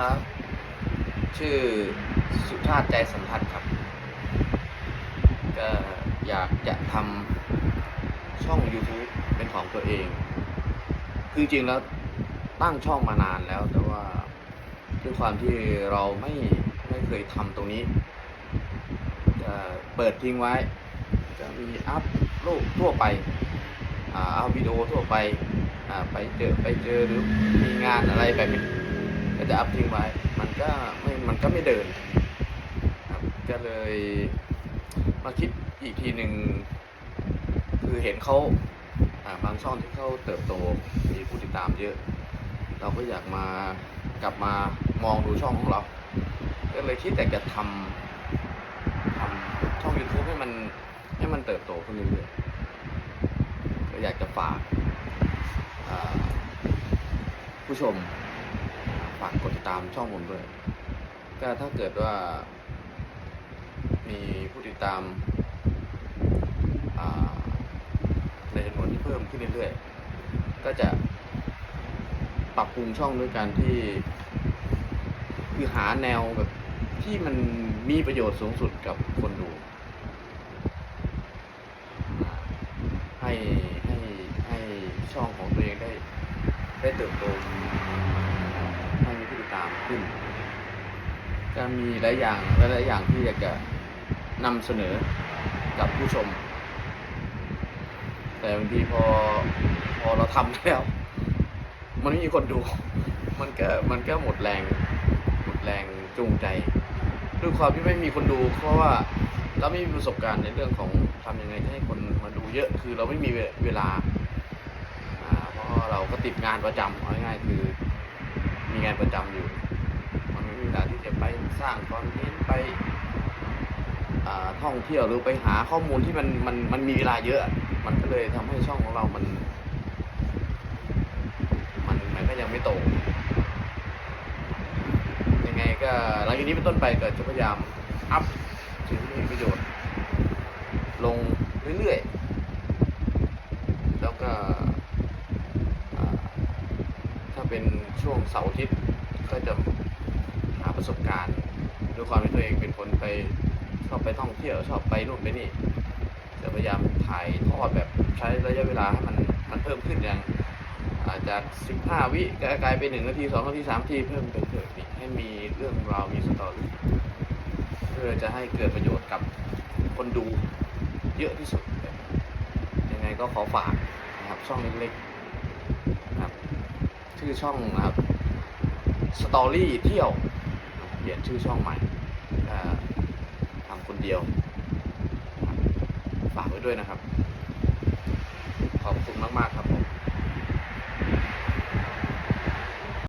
ครับ ชื่อสุชาติใจสัมพันธ์ครับ ก็อยากจะทำช่อง YouTube เป็นของตัวเอง คือจริงแล้วตั้งช่องมานานแล้ว แต่ว่าด้วยความที่เราไม่ไม่เคยทำตรงนี้จะเปิดทิ้งไว้ จะมีอัพรูปทั่วไปอ่าเอาวิดีโอทั่วไปอ่าไปเจอไปเจอหรือมีงานอะไรแบบนี้ จะอัพทิ้งไว้ มันก็ไม่มันก็ไม่เดินครับก็เลยมาคิดอีกทีหนึ่งคือเห็นเขาบางช่องที่เขาเติบโตมีผู้ติดตามเยอะ เราก็อยากมากลับมามองดูช่องของเรา ก็เลยคิดแต่จะทำทำช่อง YouTube ให้มันให้มันเติบโตขึ้นเรื่อยๆก็อยากจะฝากผู้ชม ฝากกดติดตามช่องผมด้วยก็ถ้าเกิดว่า มีผู้ติดตามในจำนวนที่เพิ่มขึ้นเรื่อยๆ ก็จะปรับปรุงช่องด้วยการที่ คือหาแนวแบบที่มันมีประโยชน์สูงสุดกับคนดู ให้ให้ให้ช่องของตัวเองได้ ได้เติบโตให้มีผู้ติดตามขึ้น จะมีหลายอย่างหลายอย่างที่อยากจะนำเสนอกับผู้ชม แต่บางทีพอพอเราทำแล้ว มันไม่มีคนดู มันก็มันก็หมดแรงหมดแรงจูงใจด้วยความที่ไม่มีคนดู เพราะว่าเราไม่มีประสบการณ์ในเรื่องของทำยังไงให้คนมาดูเยอะคือเราไม่มีเวลาอ่าเพราะเราก็ติดงานประจำเอาง่ายๆคือมีงานประจำอยู่ มันไม่มีเวลาที่จะไป สร้างคอนเทนต์ไปท่องเที่ยวหรือไปหาข้อมูลที่มันมันมันมีเวลาเยอะ มันก็เลยทำให้ช่องของเรามัน มันมันก็ยังไม่โตยังไงก็หลังจากนี้เป็นต้นไปก็จะพยายามอัพสิ่งที่มีประโยชน์ ลงเรื่อยๆ แล้วก็ถ้าเป็นช่วงเสาร์อาทิตย์ก็จะหาประสบการณ์ ด้วยความที่ตัวเองเป็นคนไปชอบไปท่องเที่ยวชอบไปนู่นไปนี่จะพยายามถ่ายทอดแบบใช้ระยะเวลาให้มันมันเพิ่มขึ้นอย่างอาจจะ15 วิกลายเป็น1นาที2นาที3นาทีเพิ่มเป็นเพิ่มอีกให้มีเรื่องราวมีสตอรี่เพื่อจะให้เกิดประโยชน์กับคนดูเยอะที่สุดยังไงก็ขอฝากนะครับช่องเล็กๆนะครับชื่อช่องนะครับสตอรี่เที่ยว เปลี่ยนชื่อช่องใหม่ทำคนเดียว ฝากไว้ด้วยนะครับ ขอบคุณมาก ๆ ครับ